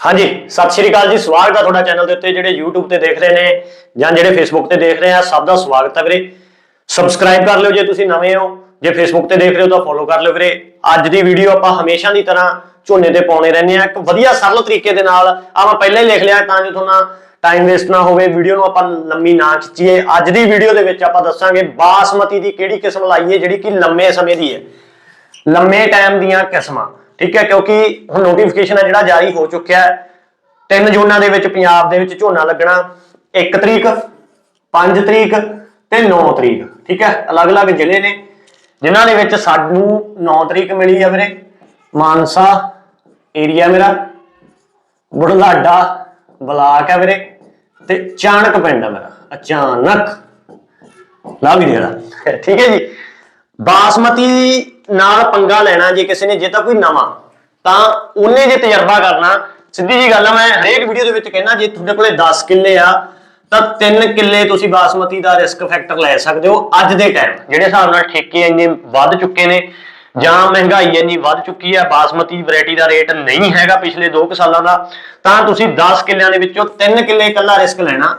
ਹਾਂਜੀ, ਸਤਿ ਸ਼੍ਰੀ ਅਕਾਲ ਜੀ। ਸਵਾਗਤ ਹੈ ਤੁਹਾਡਾ ਚੈਨਲ ਦੇ ਉੱਤੇ, ਜਿਹੜੇ YouTube ਤੇ ਦੇਖ ਰਹੇ ਨੇ ਜਾਂ ਜਿਹੜੇ Facebook ਤੇ ਦੇਖ ਰਹੇ ਆ, ਸਭ ਦਾ ਸਵਾਗਤ ਹੈ ਵੀਰੇ। ਸਬਸਕ੍ਰਾਈਬ ਕਰ ਲਿਓ ਜੇ ਤੁਸੀਂ ਨਵੇਂ ਹੋ। ਜੇ Facebook ਤੇ ਦੇਖ ਰਹੇ ਹੋ ਤਾਂ ਫੋਲੋ ਕਰ ਲਿਓ ਵੀਰੇ। ਅੱਜ ਦੀ ਵੀਡੀਓ ਆਪਾਂ ਹਮੇਸ਼ਾ ਦੀ ਤਰ੍ਹਾਂ ਝੋਨੇ ਤੇ ਪਾਉਣੇ ਰਹਿੰਦੇ ਆ। ਇੱਕ ਵਧੀਆ ਸਰਲ ਤਰੀਕੇ ਦੇ ਨਾਲ ਆ ਮੈਂ ਪਹਿਲਾਂ ਹੀ ਲਿਖ ਲਿਆ, ਤਾਂ ਜੋ ਤੁਹਾਨੂੰ ਟਾਈਮ ਵੇਸਟ ਨਾ ਹੋਵੇ। ਵੀਡੀਓ ਨੂੰ ਆਪਾਂ ਲੰਮੀ ਨਾ ਖਿੱਚੀਏ। ਅੱਜ ਦੀ ਵੀਡੀਓ ਦੇ ਵਿੱਚ ਆਪਾਂ ਦੱਸਾਂਗੇ ਬਾਸਮਤੀ ਦੀ ਕਿਹੜੀ ਕਿਸਮ ਲਾਈਏ ਜਿਹੜੀ ਕਿ ਲੰਮੇ ਸਮੇਂ ਦੀ ਹੈ। ਲੰਮੇ ਟਾਈਮ ਦੀਆਂ ਕਿਸਮਾਂ। ਠੀਕ ਹੈ, ਕਿਉਂਕਿ ਹੁਣ ਨੋਟੀਫਿਕੇਸ਼ਨ ਹੈ ਜਿਹੜਾ ਜਾਰੀ ਹੋ ਚੁੱਕਿਆ ਹੈ, ਤਿੰਨ ਜ਼ੋਨਾਂ ਦੇ ਵਿੱਚ, ਪੰਜਾਬ ਦੇ ਵਿੱਚ ਝੋਨਾ ਲੱਗਣਾ 1 ਤਰੀਕ 5 ਤਰੀਕ ਤੇ 9 ਤਰੀਕ, ਠੀਕ ਹੈ, ਅਲੱਗ-ਅਲੱਗ ਜ਼ਿਲ੍ਹੇ ਨੇ, ਜਿਨ੍ਹਾਂ ਦੇ ਵਿੱਚ ਸਾਨੂੰ 9 ਤਰੀਕ ਮਿਲੀ ਹੈ ਵੀਰੇ, ਮਾਨਸਾ ਏਰੀਆ ਮੇਰਾ, ਬੁਢਲਾਡਾ, ਬਲਾਕ ਹੈ ਵੀਰੇ, ਤੇ ਚਾਣਕ ਪਿੰਡ ਹੈ ਮੇਰਾ, ਅਚਾਨਕ ਲਾ ਵੀ ਜਿਹੜਾ ਠੀਕ ਹੈ ਜੀ। ਬਾਸਮਤੀ ਨਾਲ ਪੰਗਾ ਲੈਣਾ ਜੇ ਕਿਸੇ ਨੇ, ਜੇ ਤਾਂ ਕੋਈ ਨਵਾਂ, ਤਾਂ ਉਹਨੇ ਜੇ ਤਜਰਬਾ ਕਰਨਾ, ਸਿੱਧੀ ਜੀ ਗੱਲ ਆ, ਮੈਂ ਹਰੇਕ ਵੀਡੀਓ ਦੇ ਵਿੱਚ ਕਹਿੰਦਾ, ਜੇ ਤੁਹਾਡੇ ਕੋਲੇ 10 ਕਿੱਲੇ ਆ, ਤਾਂ 3 ਕਿੱਲੇ ਤੁਸੀਂ ਬਾਸਮਤੀ ਦਾ ਰਿਸਕ ਫੈਕਟਰ ਲੈ ਸਕਦੇ ਹੋ ਅੱਜ ਦੇ ਟਾਈਮ ਜਿਹੜੇ ਹਿਸਾਬ ਨਾਲ ਠੇਕੇ ਇੰਨੇ ਵੱਧ ਚੁੱਕੇ ਨੇ, ਜਾਂ ਮਹਿੰਗਾਈ ਇੰਨੀ ਵੱਧ ਚੁੱਕੀ ਹੈ ਬਾਸਮਤੀ ਵੈਰਾਈਟੀ ਦਾ ਰੇਟ ਨਹੀਂ ਹੈਗਾ ਪਿਛਲੇ 2 ਸਾਲਾਂ ਦਾ, ਤਾਂ ਤੁਸੀਂ 10 ਕਿੱਲਿਆਂ ਦੇ ਵਿੱਚੋਂ 3 ਕਿੱਲੇ ਇਕੱਲਾ ਰਿਸਕ ਲੈਣਾ।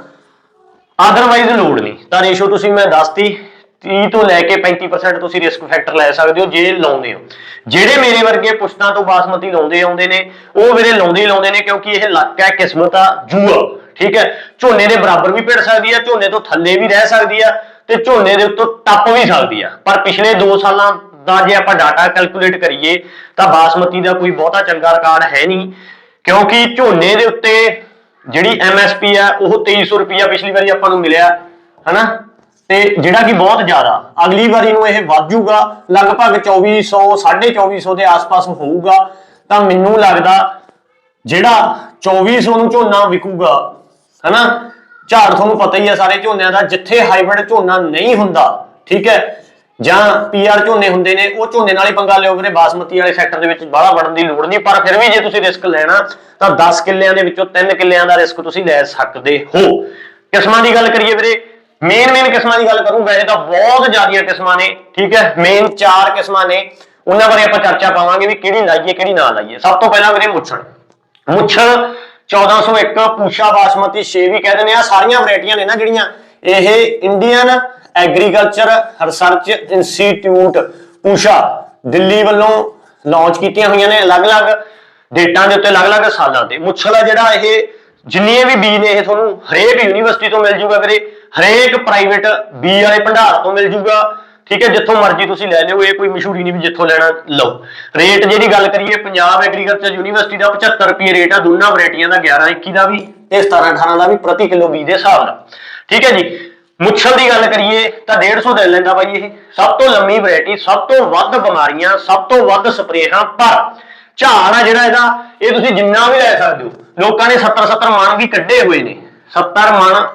ਅਦਰਵਾਈਜ਼ ਲੋੜ ਨਹੀਂ। ਤਾਂ ਰੇਸ਼ੋ ਤੁਸੀਂ ਮੈਂ ਦੱਸਤੀ 30 ਤੋਂ ਲੈ ਕੇ 35% ਤੁਸੀਂ ਰਿਸਕ ਫੈਕਟਰ ਲੈ ਸਕਦੇ ਹੋ ਜੇ ਲਾਉਂਦੇ ਹੋ। ਜਿਹੜੇ ਮੇਰੇ ਵਰਗੇ ਪੁਸ਼ਤਾਂ ਤੋਂ ਬਾਸਮਤੀ ਲਾਉਂਦੇ ਆਉਂਦੇ ਨੇ, ਉਹ ਵੀਰੇ ਲਾਉਂਦੇ ਹੀ ਲਾਉਂਦੇ ਨੇ ਕਿਉਂਕਿ ਇਹ ਲੱਕ ਹੈ, ਕਿਸਮਤ ਆ, ਜੂਆ, ਠੀਕ ਹੈ? ਝੋਨੇ ਦੇ ਬਰਾਬਰ ਵੀ ਭਿੜ ਸਕਦੀ ਹੈ, ਝੋਨੇ ਤੋਂ ਥੱਲੇ ਵੀ ਰਹਿ ਸਕਦੀ ਆ ਤੇ ਝੋਨੇ ਦੇ ਉੱਤੋਂ ਟੱਪ ਵੀ ਸਕਦੀ ਆ। ਪਰ ਪਿਛਲੇ 2 ਸਾਲਾਂ ਦਾ ਜੇ ਆਪਾਂ ਡਾਟਾ ਕੈਲਕੂਲੇਟ ਕਰੀਏ, ਤਾਂ ਬਾਸਮਤੀ ਦਾ ਕੋਈ ਬਹੁਤਾ ਚੰਗਾ ਰਿਕਾਰਡ ਹੈ ਨਹੀਂ। ਕਿਉਂਕਿ ਝੋਨੇ ਦੇ ਉੱਤੇ ਜਿਹੜੀ ਐਮਐਸਪੀ ਆ, ਉਹ 2300 ਰੁਪਿਆ ਪਿਛਲੀ ਵਾਰੀ ਆਪਾਂ ਨੂੰ ਮਿਲਿਆ, ਹਨਾ? ਤੇ ਜਿਹੜਾ ਕਿ ਬਹੁਤ ਜ਼ਿਆਦਾ, ਅਗਲੀ ਵਾਰੀ ਨੂੰ ਇਹ ਵੱਧ ਜਾਊਗਾ ਲਗਭਗ 2400 2450 ਦੇ ਆਸ-ਪਾਸ ਹੋਊਗਾ, ਤਾਂ ਮੈਨੂੰ ਲੱਗਦਾ ਜਿਹੜਾ 2400 ਨੂੰ ਝੋਨਾ ਵਿਕੂਗਾ, ਹਨਾ? ਝਾੜ ਤੁਹਾਨੂੰ ਪਤਾ ਹੀ ਆ ਸਾਰੇ ਝੋਨਿਆਂ ਦਾ, ਜਿੱਥੇ ਹਾਈਬ੍ਰਿਡ ਝੋਨਾ ਨਹੀਂ ਹੁੰਦਾ, ਠੀਕ ਹੈ, ਜਾਂ ਪੀਆਰ ਝੋਨੇ ਹੁੰਦੇ ਨੇ, ਉਹ ਝੋਨੇ ਨਾਲ ਹੀ ਪੰਗਾ ਲਿਓ ਵੀਰੇ, ਬਾਸਮਤੀ ਵਾਲੇ ਸੈਕਟਰ ਦੇ ਵਿੱਚ ਬਾਹਲਾ ਵੜਨ ਦੀ ਲੋੜ ਨਹੀਂ, ਪਰ ਫਿਰ ਵੀ ਜੇ ਤੁਸੀਂ ਰਿਸਕ ਲੈਣਾ, ਤਾਂ 10 ਕਿੱਲਿਆਂ ਦੇ ਵਿੱਚੋਂ 3 ਕਿੱਲਿਆਂ ਦਾ ਰਿਸਕ ਤੁਸੀਂ ਲੈ ਸਕਦੇ ਹੋ। ਕਿਸਮਾਂ ਦੀ ਗੱਲ ਕਰੀਏ ਵੀਰੇ ਮੇਨ ਮੇਨ ਕਿਸਮਾਂ ਦੀ ਗੱਲ ਕਰੂੰ, ਵੈਸੇ ਤਾਂ ਬਹੁਤ ਜ਼ਿਆਦੀਆਂ ਕਿਸਮਾਂ ਨੇ, ਠੀਕ ਹੈ? ਮੇਨ ਚਾਰ ਕਿਸਮਾਂ ਨੇ, ਉਹਨਾਂ ਬਾਰੇ ਆਪਾਂ ਚਰਚਾ ਪਾਵਾਂਗੇ ਵੀ ਕਿਹੜੀ ਲਾਈਏ, ਕਿਹੜੀ ਨਾ ਲਾਈਏ। ਸਭ ਤੋਂ ਪਹਿਲਾਂ ਵੀਰੇ ਮੁੱਛਣ। ਮੁੱਛਣ 1401 ਪੂਸ਼ਾ ਬਾਸਮਤੀ 6 ਵੀ ਕਹਿ ਦਿੰਦੇ ਆ, ਸਾਰੀਆਂ ਵੈਰਾਈਟੀਆਂ ਨੇ ਨਾ ਜਿਹੜੀਆਂ, ਇਹ Indian Agriculture Research Institute Pusa, Delhi ਵੱਲੋਂ ਲਾਂਚ ਕੀਤੀਆਂ ਹੋਈਆਂ ਨੇ, ਅਲੱਗ-ਅਲੱਗ ਡੇਟਾਂ ਦੇ ਉੱਤੇ ਅਲੱਗ-ਅਲੱਗ ਸਾਲਾਂ ਤੇ ਮੁੱਛਲ ਆ ਜਿਹੜਾ, ਇਹ ਜਿੰਨੀਆਂ ਵੀ ਬੀਜ ਨੇ, ਇਹ ਤੁਹਾਨੂੰ ਹਰੇਕ ਯੂਨੀਵਰਸਿਟੀ ਤੋਂ ਮਿਲ ਜੂਗਾ ਵੀਰੇ। ਹਰੇਕ ਪ੍ਰਾਈਵੇਟ ਬੀ ਵਾਲੇ ਭੰਡਾਰ ਤੋਂ ਮਿਲ ਜੂਗਾ। ਠੀਕ ਹੈ, ਜਿੱਥੋਂ ਮਰਜ਼ੀ ਤੁਸੀਂ ਲੈ ਲਿਓ, ਇਹ ਕੋਈ ਮਸ਼ਹੂਰੀ ਨਹੀਂ ਵੀ ਜਿੱਥੋਂ ਲੈਣਾ, ਲਓ। ਰੇਟ ਜਿਹੜੀ ਗੱਲ ਕਰੀਏ, ਪੰਜਾਬ ਐਗਰੀਕਲਚਰ ਯੂਨੀਵਰਸਿਟੀ ਦਾ 75 ਰੁਪਏ ਰੇਟ ਆ, ਦੋਨਾਂ ਵੈਰਾਈਟੀਆਂ ਦਾ 11 21 ਦਾ ਵੀ, ਤੇ 17 18 ਦਾ ਵੀ ਪ੍ਰਤੀ ਕਿਲੋ ਬੀ ਦੇ ਹਿਸਾਬ ਨਾਲ। ਠੀਕ ਹੈ ਜੀ ਮੁੱਛਲ ਦੀ ਗੱਲ ਕਰੀਏ, ਤਾਂ 150 ਦੇ ਲੈਂਦਾ ਬਾਈ ਇਹ। ਸਭ ਤੋਂ ਲੰਮੀ ਵੈਰਾਈਟੀ ਸਭ ਤੋਂ ਵੱਧ ਬਿਮਾਰੀਆਂ, ਸਭ ਤੋਂ ਵੱਧ ਸਪਰੇਹਾਂ ਪਰ ਝਾੜ ਆ ਜਿਹੜਾ ਇਹਦਾ, ਇਹ ਤੁਸੀਂ ਜਿੰਨਾ ਵੀ ਲੈ ਸਕਦੇ ਹੋ, ਲੋਕਾਂ ਨੇ 70 70 ਮਣ ਵੀ ਕੱਢੇ ਹੋਏ ਨੇ। 70 ਮਣ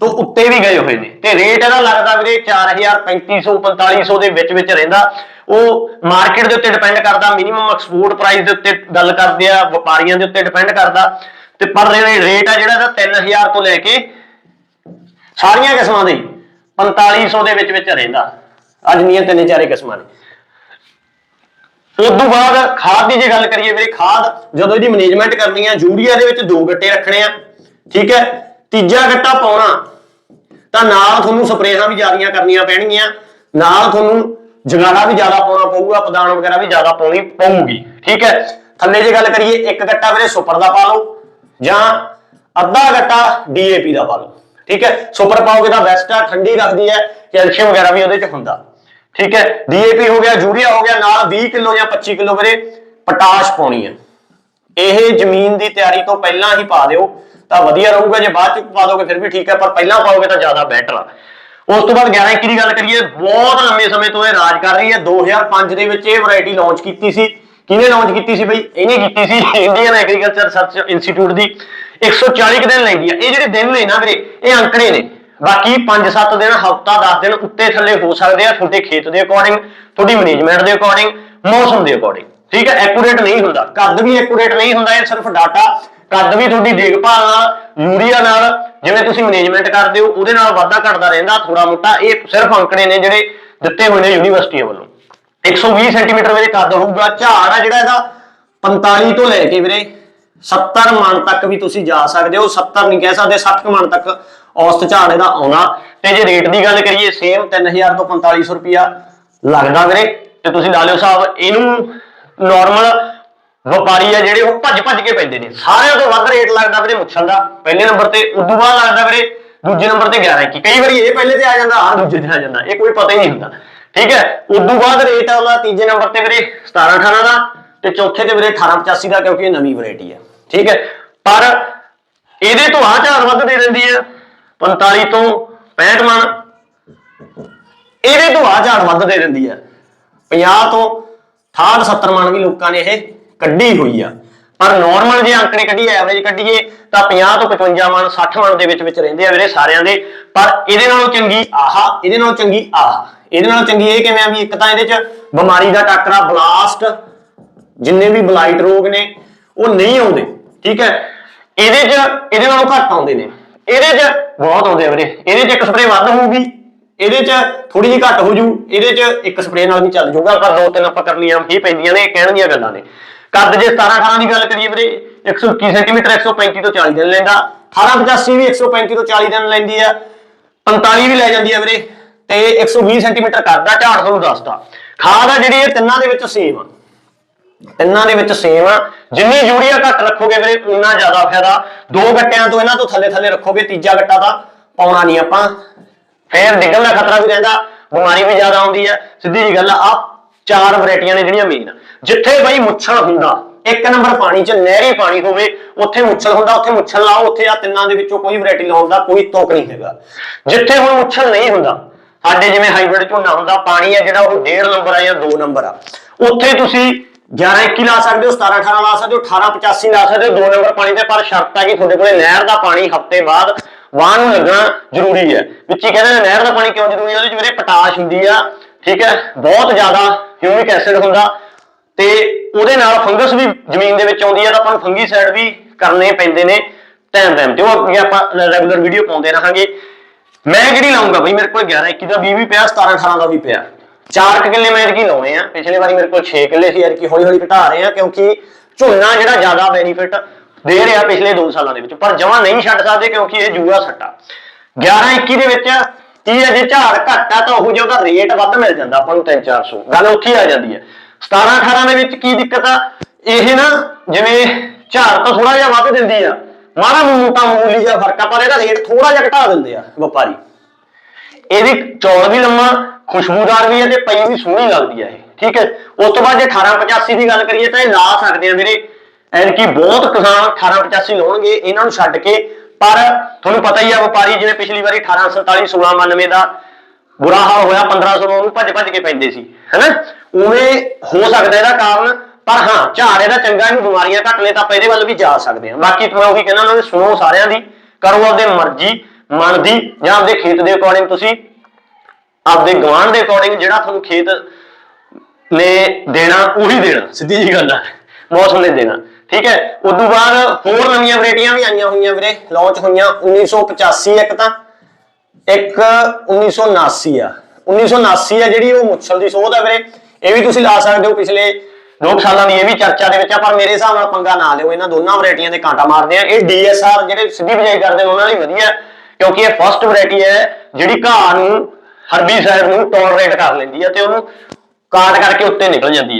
ਤੋਂ ਉੱਤੇ ਵੀ ਗਏ ਹੋਏ ਨੇ। ਤੇ ਰੇਟ ਇਹਦਾ ਲੱਗਦਾ ਵੀਰੇ 4000 3500 4500 ਦੇ ਵਿੱਚ ਵਿੱਚ ਰਹਿੰਦਾ। ਉਹ ਮਾਰਕੀਟ ਦੇ ਉੱਤੇ ਡਿਪੈਂਡ ਕਰਦਾ ਮਿਨੀਮਮ ਐਕਸਪੋਰਟ ਪ੍ਰਾਈਸ ਦੇ ਉੱਤੇ ਗੱਲ ਕਰਦੇ ਆ, ਵਪਾਰੀਆਂ ਦੇ ਉੱਤੇ ਡਿਪੈਂਡ ਕਰਦਾ। ਤੇ ਪਰ ਰੇਟ ਆ ਜਿਹੜਾ ਇਹਦਾ 3000 ਤੋਂ ਲੈ ਕੇ ਸਾਰੀਆਂ ਕਿਸਮਾਂ ਦੇ ਹੀ 4500 ਦੇ ਵਿੱਚ ਵਿੱਚ ਰਹਿੰਦਾ। ਅੱਜ ਨੀਆਂ ਤਿੰਨੇ ਚਾਰੇ ਕਿਸਮਾਂ ਨੇ। ਉਸ ਤੋਂ ਬਾਅਦ ਖਾਦ ਦੀ ਜੇ ਗੱਲ ਕਰੀਏ ਵੀਰੇ, ਖਾਦ ਜਦੋਂ ਇਹਦੀ ਮੈਨੇਜਮੈਂਟ ਕਰਨੀ ਆ, ਯੂਰੀਆ ਦੇ ਵਿੱਚ ਦੋ ਗੱਟੇ ਰੱਖਣੇ ਆ, ਠੀਕ ਹੈ? ਤੀਜਾ ਗੱਟਾ ਪਾਉਣਾ। ਤਾਂ ਨਾਲ ਤੁਹਾਨੂੰ ਸਪਰੇਹਾਂ ਵੀ ਜ਼ਿਆਦੀਆਂ ਕਰਨੀਆਂ ਪੈਣਗੀਆਂ। ਨਾਲ ਤੁਹਾਨੂੰ ਜਗਾੜਾ ਵੀ ਜ਼ਿਆਦਾ ਪਾਉਣਾ ਪਊਗਾ, ਪਦਾਨ ਵਗੈਰਾ ਵੀ ਜ਼ਿਆਦਾ ਪਾਉਣੀ ਪਊਗੀ। ਠੀਕ ਹੈ? ਥੱਲੇ ਜੇ ਗੱਲ ਕਰੀਏ, ਇੱਕ ਗੱਟਾ ਵੀਰੇ ਸੁਪਰ ਦਾ ਪਾ ਲਓ, ਜਾਂ ਅੱਧਾ ਗੱਟਾ ਡੀਏਪੀ ਦਾ ਪਾ ਲਓ। ਠੀਕ ਹੈ? ਸੁਪਰ ਪਾਓਗੇ ਤਾਂ ਬੈਸਟ ਆ, ਠੰਡੀ ਰੱਖਦੀ ਹੈ, ਕੈਲਸ਼ੀਅਮ ਵਗੈਰਾ ਵੀ ਉਹਦੇ 'ਚ ਹੁੰਦਾ। ਠੀਕ ਹੈ? ਡੀਏਪੀ ਹੋ ਗਿਆ, ਯੂਰੀਆ ਹੋ ਗਿਆ, ਨਾਲ 20 ਕਿਲੋ ਜਾਂ 25 ਕਿਲੋ ਵੀਰੇ ਪੋਟਾਸ਼ ਪਾਉਣੀ ਹੈ। ਇਹ ਜ਼ਮੀਨ ਦੀ ਤਿਆਰੀ ਤੋਂ ਪਹਿਲਾਂ ਹੀ ਪਾ ਦਿਓ। ਤਾਂ ਵਧੀਆ ਰਹੂਗਾ, ਜੇ ਬਾਅਦ ਚ ਪਾ ਦੋਗੇ ਫਿਰ ਵੀ ਠੀਕ ਹੈ, ਪਰ ਪਹਿਲਾਂ ਪਾਓਗੇ ਤਾਂ ਜ਼ਿਆਦਾ ਬੈਟਰ ਆ। ਉਸ ਤੋਂ ਬਾਅਦ 11 ਦੀ ਗੱਲ ਕਰੀਏ, ਬਹੁਤ ਲੰਮੇ ਸਮੇਂ ਤੋਂ ਇਹ ਰਾਜ ਕਰ ਰਹੀ ਹੈ। 2005 ਦੇ ਵਿੱਚ ਇਹ ਵੈਰਾਈਟੀ ਲਾਂਚ ਕੀਤੀ ਸੀ। ਕਿਹਨੇ ਲਾਂਚ ਕੀਤੀ ਸੀ ਬਈ? ਇਹਨੇ ਕੀਤੀ ਸੀ ਇੰਡੀਅਨ ਐਗਰੀਕਲਚਰ ਰਿਸਰਚ ਇੰਸਟੀਚਿਊਟ ਦੀ। 140 ਕੁ ਦਿਨ ਲੈਂਦੀ ਆ। ਇਹ ਜਿਹੜੇ ਦਿਨ ਨੇ ਨਾ ਵੀਰੇ, ਇਹ ਅੰਕੜੇ ਨੇ। ਬਾਕੀ 5-7 ਦਿਨ, ਹਫਤਾ 10 ਦਿਨ ਉੱਤੇ ਥੱਲੇ ਹੋ ਸਕਦੇ ਆ ਤੁਹਾਡੇ ਖੇਤ ਦੇ ਅਕੋਰਡਿੰਗ ਤੁਹਾਡੀ ਮੈਨੇਜਮੈਂਟ ਦੇ ਅਕੋਰਡਿੰਗ ਮੌਸਮ ਦੇ ਅਕੋਰਡਿੰਗ ਠੀਕ ਹੈ ਐਕੂਰੇਟ ਨਹੀਂ ਹੁੰਦਾ। ਕੱਦ ਵੀ ਐਕੂਰੇਟ ਨਹੀਂ ਹੁੰਦਾ, ਇਹ ਸਿਰਫ ਡਾਟਾ ਕੱਦ ਵੀ ਤੁਹਾਡੀ ਦੇਖਭਾਲ ਨਾਲ, ਯੂਰੀਆ ਨਾਲ, ਜਿਵੇਂ ਤੁਸੀਂ ਮੈਨੇਜਮੈਂਟ ਕਰਦੇ ਹੋ, ਉਹਦੇ ਨਾਲ ਵਾਧਾ ਘਟਦਾ ਰਹਿੰਦਾ ਥੋੜਾ ਮੋਟਾ। ਇਹ ਸਿਰਫ ਅੰਕੜੇ ਨੇ ਜਿਹੜੇ ਦਿੱਤੇ ਹੋਏ ਨੇ ਯੂਨੀਵਰਸਿਟੀਆਂ ਵੱਲੋਂ। 120 ਸੈਂਟੀਮੀਟਰ ਵੀਰੇ ਕੱਦ ਹੋਊਗਾ। ਝਾੜ ਆ ਜਿਹੜਾ ਇਹਦਾ 45 ਤੋਂ ਲੈ ਕੇ ਵੀਰੇ 70 ਮਣ ਤੱਕ ਵੀ ਤੁਸੀਂ ਜਾ ਸਕਦੇ ਹੋ। 70 ਨਹੀਂ ਕਹਿ ਸਕਦੇ 60 ਮਣ ਤੱਕ ਔਸਤ ਝਾੜ ਇਹਦਾ ਆਉਣਾ। ਤੇ ਜੇ ਰੇਟ ਦੀ ਗੱਲ ਕਰੀਏ ਸੇਮ 3000 ਤੋਂ 4500 ਰੁਪਿਆ ਲੱਗਦਾ ਵੀਰੇ। ਤੇ ਤੁਸੀਂ ਲਾ ਲਿਓ ਹਿਸਾਬ, ਇਹਨੂੰ ਨਾਰਮਲ ਵਪਾਰੀ ਆ ਜਿਹੜੇ ਉਹ ਭੱਜ ਭੱਜ ਕੇ ਪੈਂਦੇ ਨੇ। ਸਾਰਿਆਂ ਤੋਂ ਵੱਧ ਰੇਟ ਲੱਗਦਾ ਵੀਰੇ ਮੁੱਛਲ ਦਾ। ਪਹਿਲੇ ਨੰਬਰ ਤੇ ਉਦੋਂ ਬਾਅਦ ਲੱਗਦਾ ਵੀਰੇ ਦੂਜੇ ਨੰਬਰ ਤੇ 11 21 ਕਈ ਵਾਰੀ ਇਹ ਪਹਿਲੇ ਤੇ ਆ ਜਾਂਦਾ ਆ ਦੂਜੇ ਤੇ ਆ ਜਾਂਦਾ। ਇਹ ਕੋਈ ਪਤਾ ਹੀ ਨਹੀਂ ਹੁੰਦਾ। ਠੀਕ ਹੈ? ਉਦੋਂ ਬਾਅਦ ਰੇਟ ਆਉਂਦਾ ਤੀਜੇ ਨੰਬਰ ਤੇ ਵੀਰੇ 17 18 ਦਾ ਤੇ ਚੌਥੇ ਤੇ ਵੀਰੇ 18 85 ਦਾ ਕਿਉਂਕਿ ਇਹ ਨਵੀਂ ਵੈਰਾਈਟੀ ਹੈ ਠੀਕ ਹੈ? ਪਰ ਇਹਦੇ ਤੋਂ ਆ ਝਾੜ ਵੱਧ ਦੇ ਦਿੰਦੀ ਹੈ 45 ਤੋਂ 65 ਮਣ। ਇਹਦੇ ਤੋਂ ਆ ਝਾੜ ਵੱਧ ਦੇ ਦਿੰਦੀ ਹੈ 50 ਤੋਂ 68 70 ਮਣ ਵੀ ਲੋਕਾਂ ਨੇ ਇਹ ਕੱਢੀ ਹੋਈ ਆ। ਪਰ ਨਾਰਮਲ ਜੇ ਅੰਕੜੇ ਕੱਢੀਏ ਐਵਰੇਜ ਕੱਢੀਏ, ਤਾਂ 50 ਤੋਂ 55 ਮਣ 60 ਮਣ ਦੇ ਵਿੱਚ ਵਿੱਚ ਰਹਿੰਦੇ ਆ ਵੀਰੇ ਸਾਰਿਆਂ ਦੇ। ਪਰ ਇਹਦੇ ਨਾਲੋਂ ਚੰਗੀ ਆਹਾ, ਇਹਦੇ ਨਾਲੋਂ ਚੰਗੀ ਆਹਾ। ਇਹਦੇ ਨਾਲੋਂ ਚੰਗੀ ਇਹ ਕਿਵੇਂ ਆ ਵੀ ਇੱਕ ਤਾਂ ਇਹਦੇ ਚ ਬਿਮਾਰੀ ਦਾ ਟਾਕਰਾ ਬਲਾਸਟ ਜਿੰਨੇ ਵੀ ਬਲਾਈਟ ਰੋਗ ਨੇ, ਉਹ ਨਹੀਂ ਆਉਂਦੇ, ਠੀਕ ਹੈ? ਇਹਦੇ 'ਚ, ਇਹਦੇ ਨਾਲੋਂ ਘੱਟ ਆਉਂਦੇ ਨੇ। ਇਹਦੇ 'ਚ ਬਹੁਤ ਆਉਂਦੇ ਆ ਵੀਰੇ। ਇਹਦੇ 'ਚ ਇੱਕ ਸਪਰੇ ਵੱਧ ਹੋਊਗੀ, ਇਹਦੇ 'ਚ ਥੋੜੀ ਜਿਹੀ ਘੱਟ ਹੋ ਜੂ, ਇਹਦੇ 'ਚ ਇੱਕ ਸਪਰੇ ਨਾਲ ਵੀ ਚੱਲ ਜਾਊਗਾ ਪਰ ਦੋ ਤਿੰਨ ਆਪਾਂ ਕਰ ਲੀਆਂ ਹੀ ਪੈਂਦੀਆਂ ਨੇ, ਇਹ ਕਹਿਣ ਦੀਆਂ ਗੱਲਾਂ ਨੇ। ਕੱਦ ਜੇ 17 18 ਦੀ ਗੱਲ ਕਰੀਏ ਵੀਰੇ 121 ਸੈਂਟੀਮੀਟਰ 135 ਤੋਂ 40 ਦਿਨ ਲੈਂਦਾ। 18 85 ਵੀ 135 ਤੋਂ 40 ਦਿਨ ਲੈਂਦੀ ਆ। 45 ਵੀ ਲੈ ਜਾਂਦੀ ਆ ਵੀਰੇ, ਤੇ 120 ਸੈਂਟੀਮੀਟਰ ਕਰਦਾ, ਝਾੜ ਤੁਹਾਨੂੰ ਦੱਸਦਾ। ਖਾਦ ਆ ਜਿਹੜੀ, ਇਹ ਤਿੰਨਾਂ ਦੇ ਵਿੱਚ ਸੇਮ ਆ। ਤਿੰਨਾਂ ਦੇ ਵਿੱਚ ਸੇਮ ਆ। ਜਿੰਨੀ ਯੂਰੀਆ ਘੱਟ ਰੱਖੋਗੇ ਵੀਰੇ, ਉਨਾ ਜ਼ਿਆਦਾ ਫਾਇਦਾ। ਦੋ ਗੱਟਿਆਂ ਤੋਂ ਇਹਨਾਂ ਤੋਂ ਥੱਲੇ ਥੱਲੇ ਰੱਖੋਗੇ, ਤੀਜਾ ਗੱਟਾ ਤਾਂ ਪਾਉਣਾ ਨਹੀਂ ਆਪਾਂ। ਫੇਰ ਡਿੱਗਣ ਦਾ ਖਤਰਾ ਵੀ ਰਹਿੰਦਾ, ਬਿਮਾਰੀ ਵੀ ਜ਼ਿਆਦਾ ਆਉਂਦੀ ਹੈ ਸਿੱਧੀ ਜੀ ਗੱਲ ਆ ਚਾਰ ਵੈਰਾਈਟੀਆਂ ਨੇ ਜਿਹੜੀਆਂ ਮੇਨ ਜਿੱਥੇ ਬਈ ਮੁੱਛਲ ਹੁੰਦਾ, ਇੱਕ ਨੰਬਰ ਪਾਣੀ 'ਚ ਨਹਿਰੀ ਪਾਣੀ ਹੋਵੇ, ਉੱਥੇ ਮੁੱਛਲ ਹੁੰਦਾ, ਉੱਥੇ ਮੁੱਛਲ ਲਾਓ, ਉੱਥੇ ਆ ਤਿੰਨਾਂ ਦੇ ਵਿੱਚੋਂ ਕੋਈ ਵੈਰਾਈਟੀ ਲਾਉਣ ਦਾ ਕੋਈ ਤੋਕ ਨਹੀਂ ਹੈਗਾ। ਜਿੱਥੇ ਹੁਣ ਮੁੱਛਲ ਨਹੀਂ ਹੁੰਦਾ, ਸਾਡੇ ਜਿਵੇਂ ਹਾਈਬ੍ਰਿਡ ਝੋਨਾ ਹੁੰਦਾ, ਪਾਣੀ ਆ ਜਿਹੜਾ ਉਹ 1.5 ਨੰਬਰ ਆ ਜਾਂ 2 ਨੰਬਰ ਆ। ਉੱਥੇ ਤੁਸੀਂ 11 21 ਲਾ ਸਕਦੇ ਹੋ 17 18 ਲਾ ਸਕਦੇ ਹੋ 18 85 ਲਾ ਸਕਦੇ ਹੋ 2 ਨੰਬਰ ਪਾਣੀ ਤੇ ਪਰ ਸ਼ਰਤ ਹੈ ਕਿ ਤੁਹਾਡੇ ਕੋਲੇ ਨਹਿਰ ਦਾ ਪਾਣੀ ਹਫ਼ਤੇ ਬਾਅਦ ਵਾਹ ਨੂੰ ਲੱਗਣਾ ਜ਼ਰੂਰੀ ਹੈ। ਵਿੱਚ ਹੀ ਕਹਿੰਦੇ ਨਹਿਰ ਦਾ ਪਾਣੀ ਕਿਉਂ ਜ਼ਰੂਰੀ ਹੈ? ਉਹਦੇ ਵਿੱਚ ਵੀਰੇ ਪਟਾਸ਼ ਹੁੰਦੀ ਆ ਠੀਕ ਹੈ? ਬਹੁਤ ਜ਼ਿਆਦਾ ਹਿਊਮਿਕ ਐਸਿਡ ਹੁੰਦਾ ਤੇ ਉਹਦੇ ਨਾਲ ਫੰਗਸ ਵੀ ਜ਼ਮੀਨ ਦੇ ਵਿੱਚ ਆਉਂਦੀ ਹੈ, ਤਾਂ ਆਪਾਂ ਨੂੰ ਫੰਗੀਸਾਈਡ ਵੀ ਕਰਨੇ ਪੈਂਦੇ ਨੇ। ਟਾਈਮ ਟਾਈਮ ਤੇ ਉਹ ਅੱਗੇ ਆਪਾਂ ਰੈਗੂਲਰ ਵੀਡੀਓ ਪਾਉਂਦੇ ਰਹਾਂਗੇ। ਮੈਂ ਕਿਹੜੀ ਲਾਉਂਗਾ ਬਈ? ਮੇਰੇ ਕੋਲ 11 21 ਦਾ 20 ਵੀ ਪਿਆ 17 18 ਦਾ ਵੀ ਪਿਆ। ਚਾਰ ਕੁ ਕਿੱਲੇ ਮੈਂ ਇਹਦੀ ਲਾਉਣੇ ਆ। ਪਿਛਲੇ ਵਾਰੀ ਮੇਰੇ ਕੋਲ 6 ਕਿੱਲੇ ਸੀ ਐਤਕੀ ਹੌਲੀ ਹੌਲੀ ਘਟਾ ਰਹੇ ਆ, ਕਿਉਂਕਿ ਝੋਨਾ ਜਿਹੜਾ ਜ਼ਿਆਦਾ ਬੈਨੀਫਿਟ ਦੇ ਰਿਹਾ ਪਿਛਲੇ 2 ਸਾਲਾਂ ਦੇ ਵਿੱਚ। ਪਰ ਜਮਾ ਨਹੀਂ ਛੱਡ ਸਕਦੇ ਕਿਉਂਕਿ ਇਹ ਜੂਆ ਸੱਟਾ। 11 21 ਦੇ ਵਿੱਚ ਕੀ ਹੈ ਜੇ ਝਾੜ ਘੱਟ ਆ ਤਾਂ ਉਹ ਜਿਹਾ ਉਹਦਾ ਰੇਟ ਵੱਧ ਮਿਲ ਜਾਂਦਾ, ਆਪਾਂ ਨੂੰ 3 400 ਗੱਲ ਉੱਥੇ ਆ ਜਾਂਦੀ ਹੈ। 17 18 ਦੇ ਵਿੱਚ ਕੀ ਦਿੱਕਤ ਆ? ਇਹ ਨਾ ਜਿਵੇਂ ਝਾੜ ਤਾਂ ਥੋੜਾ ਜਿਹਾ ਵੱਧ ਦਿੰਦੀ ਆ। ਮਾੜਾ ਮੋਟਾ ਮਾਮੂਲੀ ਜਿਹਾ ਫ਼ਰਕ ਆ, ਪਰ ਇਹਦਾ ਰੇਟ ਥੋੜਾ ਜਿਹਾ ਘਟਾ ਦਿੰਦੇ ਆ ਵਪਾਰੀ। ਇਹਦੀ ਚੌਲ ਵੀ ਲੰਮਾ, ਖੁਸ਼ਬੂਦਾਰ ਵੀ ਹੈ ਤੇ ਪਈ ਵੀ ਸੋਹਣੀ ਲੱਗਦੀ ਹੈ ਇਹ। ਠੀਕ ਹੈ? ਉਸ ਤੋਂ ਬਾਅਦ ਜੇ 1885 ਦੀ ਗੱਲ ਕਰੀਏ ਤਾਂ ਇਹ ਲਾ ਸਕਦੇ ਆ ਵੀਰੇ। ਐਨਕੀ ਬਹੁਤ ਕਿਸਾਨ 1885 ਲਾਉਣਗੇ, ਇਹਨਾਂ ਨੂੰ ਛੱਡ ਕੇ ਪਰ ਤੁਹਾਨੂੰ ਪਤਾ ਹੀ ਆ, ਵਪਾਰੀ ਜਿਵੇਂ ਪਿਛਲੀ ਵਾਰੀ 1847 1699 ਦਾ ਬੁਰਾ ਹਾਲ ਹੋਇਆ 1500 ਨੂੰ ਭੱਜ ਭੱਜ ਕੇ ਪੈਂਦੇ ਸੀ, ਹੈਨਾ? ਉਵੇਂ ਹੋ ਸਕਦਾ ਇਹਦਾ ਕਾਰਨ, ਪਰ ਹਾਂ, ਝਾੜ ਇਹਦਾ ਚੰਗਾ, ਇਹਨੂੰ ਬਿਮਾਰੀਆਂ ਘੱਟ ਨੇ ਤਾਂ ਆਪਾਂ ਇਹਦੇ ਵੱਲ ਵੀ ਜਾ ਸਕਦੇ ਹਾਂ। ਬਾਕੀ ਮੈਂ ਉਹੀ ਕਹਿੰਦਾ ਉਹਨਾਂ ਦੇ ਸੁਣੋ ਸਾਰਿਆਂ ਦੀ, ਕਰੋ ਆਪਦੇ ਮਰਜ਼ੀ, ਮਨ ਦੀ, ਜਾਂ ਆਪਦੇ ਖੇਤ ਦੇ ਅਕੋਰਡਿੰਗ ਤੁਸੀਂ, ਆਪਦੇ ਗਵਾਂਢ ਦੇ ਅਕੋਰਡਿੰਗ ਜਿਹੜਾ ਤੁਹਾਨੂੰ ਖੇਤ ਨੇ ਦੇਣਾ, ਉਹੀ ਦੇਣਾ, ਸਿੱਧੀ ਜੀ ਗੱਲ ਹੈ ਮੌਸਮ ਨੇ ਦੇਣਾ। ਠੀਕ ਹੈ? ਉਦੋਂ ਬਾਅਦ ਹੋਰ ਨਵੀਆਂ ਵੈਰਾਈਟੀਆਂ ਵੀ ਆਈਆਂ ਹੋਈਆਂ ਵੀਰੇ ਲਾਂਚ ਹੋਈਆਂ 1985 ਇੱਕ ਤਾਂ, ਇੱਕ 1979 ਆ। 1979 ਆ ਜਿਹੜੀ ਉਹ ਮੁੱਛਲ ਦੀ ਸੋਧ ਆ ਵੀਰੇ। ਇਹ ਵੀ ਤੁਸੀਂ ਲਾ ਸਕਦੇ ਹੋ ਪਿਛਲੇ ਦੋ ਕੁ ਸਾਲਾਂ ਦੀ, ਇਹ ਵੀ ਚਰਚਾ ਦੇ ਵਿੱਚ ਆ, ਪਰ ਮੇਰੇ ਹਿਸਾਬ ਨਾਲ ਪੰਗਾ ਨਾ ਲਿਓ। ਇਹਨਾਂ ਦੋਨਾਂ ਵੈਰਾਈਟੀਆਂ ਦੇ ਕਾਂਟਾ ਮਾਰਦੇ ਆ। ਇਹ ਡੀਐਸਆਰ ਜਿਹੜੇ ਸਿੱਧੀ ਬਿਜਾਈ ਕਰਦੇ ਉਹਨਾਂ ਲਈ ਵਧੀਆ ਕਿਉਂਕਿ ਇਹ ਫਸਟ ਵੈਰਾਈਟੀ ਹੈ, ਜਿਹੜੀ ਘਾਹ ਨੂੰ, ਹਰਬੀ ਹਰਬੀਸਾਈਡ ਨੂੰ ਟੋਲਰੇਟ ਕਰ ਲੈਂਦੀ ਹੈ ਤੇ ਉਹਨੂੰ ਕਾਟ ਕਰਕੇ ਉੱਤੇ ਨਿਕਲ ਜਾਂਦੀ ਹੈ।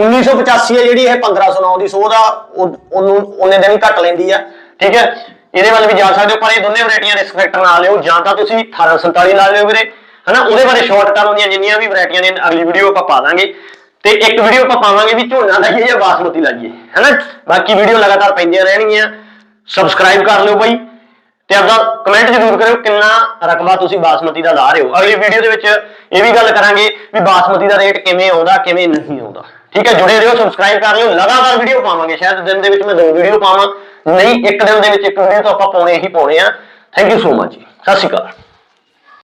1985 ਹੈ ਜਿਹੜੀ ਇਹ 1509 ਦੀ ਸੋਧ ਆ, ਉਹ- ਉਹਨੂੰ ਉਹਨੇ ਦਿਨ ਘੱਟ ਲੈਂਦੀ ਆ, ਠੀਕ ਹੈ? ਇਹਦੇ ਵੱਲ ਵੀ ਜਾ ਸਕਦੇ ਹੋ, ਪਰ ਇਹ ਦੋਨੇ ਵੈਰਾਈਟੀਆਂ ਰਿਸਕ ਫੈਕਟਰ ਨਾਲ ਲਿਓ, ਜਾਂ ਤਾਂ ਤੁਸੀਂ 1847 ਲਾ ਲਿਓ ਵੀਰੇ, ਹਨਾ? ਉਹਦੇ ਬਾਰੇ ਸ਼ਾਰਟ ਟਰਮ ਦੀਆਂ ਜਿੰਨੀਆਂ ਵੀ ਵੈਰਾਈਟੀਆਂ ਨੇ, ਅਗਲੀ ਵੀਡੀਓ ਆਪਾਂ ਪਾ ਦਾਂਗੇ। ਤੇ ਇੱਕ ਵੀਡੀਓ ਆਪਾਂ ਪਾਵਾਂਗੇ ਵੀ ਝੋਨਾ ਲਾਈਏ ਜਾਂ ਬਾਸਮਤੀ ਲਾਈਏ, ਹਨਾ? ਬਾਕੀ ਵੀਡੀਓ ਲਗਾਤਾਰ ਪੈਂਦੀਆਂ ਰਹਿਣਗੀਆਂ। ਸਬਸਕ੍ਰਾਈਬ ਕਰ ਲਿਓ ਬਾਈ। ਤੇ ਆਪਦਾ ਕਮੈਂਟ ਜ਼ਰੂਰ ਕਰਿਓ ਕਿੰਨਾ ਰਕਬਾ ਤੁਸੀਂ ਬਾਸਮਤੀ ਦਾ ਲਾ ਰਹੇ ਹੋ। ਅਗਲੀ ਵੀਡੀਓ ਦੇ ਵਿੱਚ ਇਹ ਵੀ ਗੱਲ ਕਰਾਂਗੇ ਵੀ ਬਾਸਮਤੀ ਦਾ ਰੇਟ ਕਿਵੇਂ ਆਉਂਦਾ, ਕਿਵੇਂ ਨਹੀਂ ਆਉਂਦਾ। ਠੀਕ ਹੈ, ਜੁੜੇ ਰਹੋ ਸਬਸਕ੍ਰਾਈਬ ਕਰ ਲਿਓ। ਲਗਾਤਾਰ ਵੀਡੀਓ ਪਾਵਾਂਗੇ। ਸ਼ਾਇਦ ਦਿਨ ਦੇ ਵਿੱਚ ਮੈਂ ਦੋ ਵੀਡੀਓ ਪਾਵਾਂ। ਨਹੀਂ, ਇੱਕ ਦਿਨ ਦੇ ਵਿੱਚ ਇੱਕ ਵੀਡੀਓ ਤਾਂ ਆਪਾਂ ਪਾਉਣੇ ਹੀ ਪਾਉਣੇ ਆ। ਥੈਂਕ ਯੂ ਸੋ ਮਚ ਜੀ। ਸਤਿ ਸ਼੍ਰੀ ਅਕਾਲ।